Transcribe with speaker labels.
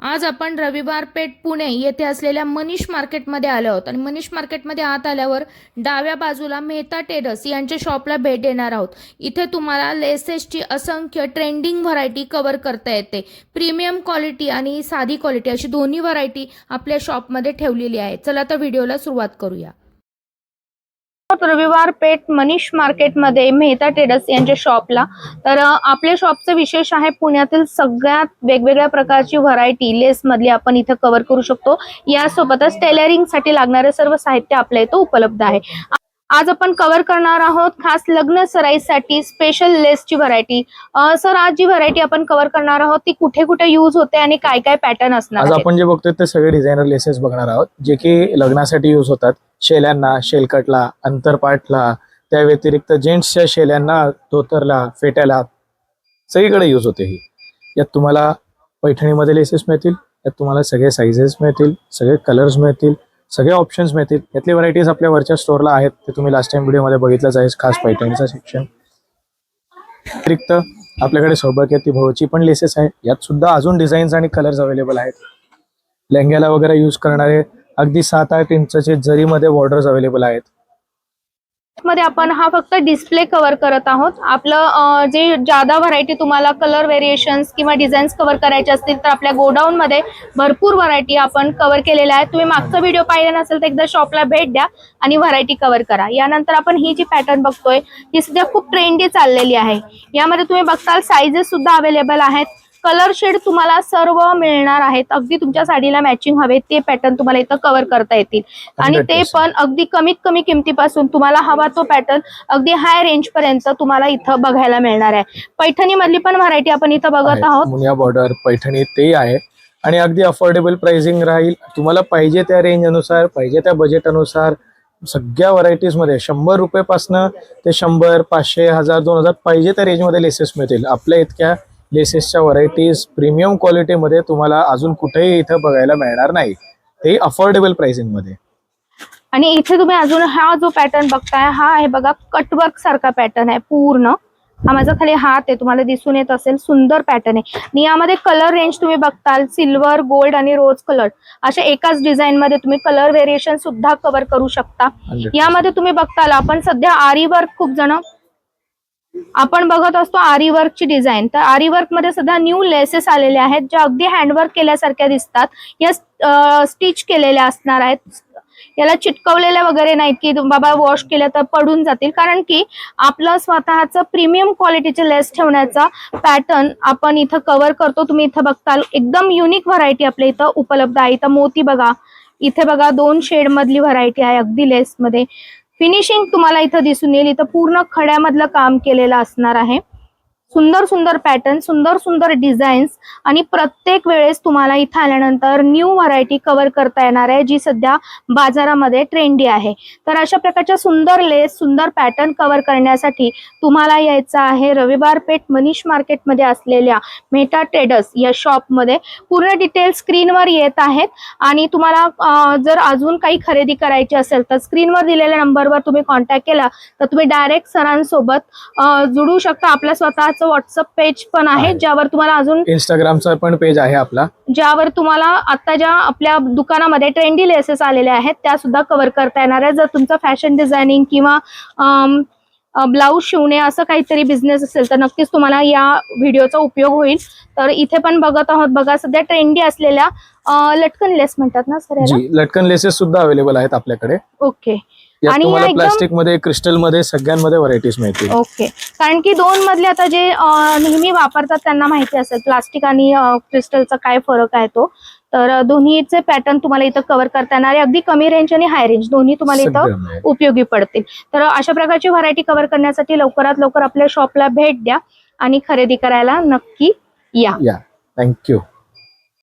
Speaker 1: आज आपण रविवार पेठ पुणे येथे असलेल्या मनीष मार्केटमध्ये आलो आहोत. आणि मनीष मार्केटमध्ये आत आल्यावर डाव्या बाजूला मेहता टेडस यांच्या शॉपला भेट देणार आहोत. इथे तुम्हाला लेसेसची असंख्य ट्रेंडिंग व्हरायटी कवर करता येते. प्रीमियम क्वालिटी आणि साधी क्वालिटी अशी दोन्ही व्हरायटी आपल्या शॉपमध्ये ठेवलेली आहे. चला तर व्हिडिओला सुरुवात करूया. रविवार पेठ मनीष मार्केटमध्ये मेहता टेडस यांच्या शॉपला तर आपल्या शॉपचं विशेष आहे पुण्यातील सगळ्यात वेगवेगळ्या प्रकारची व्हरायटी लेस मधली आपण इथं कव्हर करू शकतो. यासोबतच टेलरिंगसाठी लागणारे सर्व साहित्य आपल्या इथं उपलब्ध आहे. आज आपण कव्हर करणार आहोत खास लग्न सराईसाठी स्पेशल लेसची व्हरायटी सर आज जी व्हरायटी आपण कव्हर करणार आहोत ती कुठे कुठे युज होते आणि काय काय पॅटर्न असणार
Speaker 2: आज? आपण जे बघतोय ते सगळे डिझायनर लेसेस बघणार आहोत जे की लग्नासाठी यूज होतात. शेल्यांना शेलकटला अंतरपाठला त्या व्यतिरिक्त जेंट्सच्या शेल्यांना धोतरला फेट्याला सगळीकडे यूज होते ही. यात तुम्हाला पैठणीमध्ये लेसेस मिळतील यात तुम्हाला सगळे साईजेस मिळतील सगळे कलर्स मिळतील सगळे ऑप्शन्स मिळतील. यातली व्हरायटीज आपल्या वरच्या स्टोअरला आहेत ते तुम्ही लास्ट टाइम व्हिडिओमध्ये बघितलंच आहे खास पैठणीचं सेक्शन व्यतिरिक्त आपल्याकडे सौभाग्यती भोवची पण लेसेस आहे. यात सुद्धा अजून डिझाईन्स आणि कलर्स अवेलेबल आहेत. लेहंग्याला वगैरे यूज करणारे अगदी सात आठ इंचचे जरीमध्ये बॉर्डर्स अवेलेबल आहेत.
Speaker 1: मध्ये आपण हा फक्त डिस्प्ले कव्हर करत आहोत. आपलं जे जादा व्हरायटी तुम्हाला कलर व्हेरिएशन्स किंवा डिझाईन्स कव्हर करायचे असतील तर आपल्या गोडाऊन मध्ये भरपूर व्हरायटी आपण कव्हर केलेल्या आहेत. तुम्ही मागचा व्हिडिओ पाहिला नसेल तर एकदा शॉपला भेट द्या आणि व्हरायटी कव्हर करा. यानंतर आपण ही जी पॅटर्न बघतोय ही सध्या खूप ट्रेंडी चाललेली आहे. यामध्ये तुम्ही बघताल साईजेस सुद्धा अवेलेबल आहेत. कलर शेड तुम्हाला सर्व मिळणार आहेत. अगदी तुमच्या साडीला मॅचिंग हवे ते पॅटर्न तुम्हाला इथं कव्हर करता येतील. आणि ते
Speaker 2: 100%.
Speaker 1: पण अगदी कमीत कमी किमतीपासून तुम्हाला हवा तो पॅटर्न अगदी हाय रेंज पर्यंत तुम्हाला इथं बघायला मिळणार आहे. पैठणी मधली पण व्हरायटी आपण इथं बघत
Speaker 2: आहेत. मुनिया बॉर्डर पैठणी ते आहे. आणि अगदी अफोर्डेबल प्राइसिंग राहील. तुम्हाला पाहिजे त्या रेंज अनुसार पाहिजे त्या बजेट अनुसार सगळ्या व्हरायटीजमध्ये. शंभर रुपयेपासनं ते शंभर पाचशे हजार दोन हजार पाहिजे त्या रेंजमध्ये लेसेस मिळतील. आपल्या इतक्या लेसेसच्या व्हरायटीज प्रीमियम क्वालिटीमध्ये तुम्हाला अजून कुठेही इथं बघायला मिळणार नाही. ते अफोर्डेबल प्राइसिंगमध्ये
Speaker 1: आणि इथे तुम्ही अजून हा जो पॅटर्न बघताय हा आहे बघा कटवर्क सारखा पॅटर्न आहे पूर्ण. हा माझा खाली हात आहे तुम्हाला दिसून येत असेल सुंदर पॅटर्न आहे. आणि यामध्ये कलर रेंज तुम्ही बघताल सिल्वर गोल्ड आणि रोज कलर अशा एकाच डिझाईन मध्ये तुम्ही कलर व्हेरिएशन सुद्धा कव्हर करू शकता.
Speaker 2: 100%.
Speaker 1: यामध्ये तुम्ही बघताल आपण सध्या आरी वर्क खूप जण आपण बघत असतो आरी वर्कची डिझाईन. तर आरी वर्कमध्ये सध्या न्यू लेसेस आलेले आहेत ज्या अगदी हँडवर्क केल्यासारख्या दिसतात. या स्टिच केलेल्या असणार आहेत. याला चिटकवलेल्या वगैरे नाहीत की बाबा वॉश केल्या तर पडून जातील. कारण की आपलं स्वतःचं प्रीमियम क्वालिटीचे लेस ठेवण्याचा पॅटर्न आपण इथं कव्हर करतो. तुम्ही इथं बघताल एकदम युनिक व्हरायटी आपल्या इथं उपलब्ध आहे. इथं मोती बघा. इथे बघा दोन शेड मधली व्हरायटी आहे अगदी लेस मध्ये फिनिशिंग तुम्हाला इथं दिसून येईल. इथं पूर्ण खड्यामधलं काम केलेलं असणार आहे. सुंदर सुंदर पॅटर्न सुंदर सुंदर डिझाईन्स आणि प्रत्येक वेळेस तुम्हाला इथं आल्यानंतर न्यू व्हरायटी कव्हर करता येणार आहे जी सध्या बाजारामध्ये ट्रेंडी आहे. तर अशा प्रकारच्या सुंदर लेस सुंदर पॅटर्न कव्हर करण्यासाठी तुम्हाला यायचं आहे रविवार पेठ मनीष मार्केटमध्ये असलेल्या मेटा ट्रेडर्स या शॉपमध्ये पूर्ण डिटेल स्क्रीनवर येत आहेत आणि तुम्हाला जर अजून काही खरेदी करायची असेल तर स्क्रीनवर दिलेल्या नंबरवर तुम्ही कॉन्टॅक्ट केला तर तुम्ही डायरेक्ट सरांसोबत जुडू शकता. आपल्या स्वतःचं व्हॉट्सअप पेज पण आहे. ज्यावर तुम्हाला अजून
Speaker 2: इंस्टाग्रामचा पण पेज आहे आपला.
Speaker 1: ज्यावर तुम्हाला आता ज्या आपल्या दुकानामध्ये ट्रेंडी लेसेस आलेल्या आहेत त्या सुद्धा कव्हर करता येणार आहे जर तुमचं फॅशन डिझायनिंग किंवा ब्लाऊज शिवणे असं काहीतरी बिझनेस असेल तर नक्कीच तुम्हाला या व्हिडिओचा उपयोग होईल. तर इथे पण बघत आहोत बघा सध्या ट्रेंडी असलेल्या लटकन लेस म्हणतात ना सर
Speaker 2: जी लटकन लेसेस सुद्धा अवेलेबल आहेत आपल्याकडे.
Speaker 1: ओके
Speaker 2: यात
Speaker 1: आणि
Speaker 2: तुम्हाला
Speaker 1: या एकदम-
Speaker 2: प्लास्टिकमध्ये क्रिस्टलमध्ये सगळ्यांमध्ये व्हरायटीज मिळतील.
Speaker 1: ओके. कारण की दोन मधले आता जे अं, नेहमी वापरतात त्यांना माहिती असेल प्लास्टिक आणि क्रिस्टलचा काय फरक आहे तो. तर अं, दोन्हीचे पॅटर्न तुम्हाला इथं कव्हर करता येणार आहे. अगदी कमी रेंज आणि हाय रेंज दोन्ही तुम्हाला इथं
Speaker 2: सगळं मिळेल.
Speaker 1: उपयोगी पडतील. तर अशा प्रकारची व्हरायटी कव्हर करण्यासाठी लवकरात लवकर आपल्या शॉपला भेट द्या आणि खरेदी करायला नक्की या.
Speaker 2: या. थँक्यू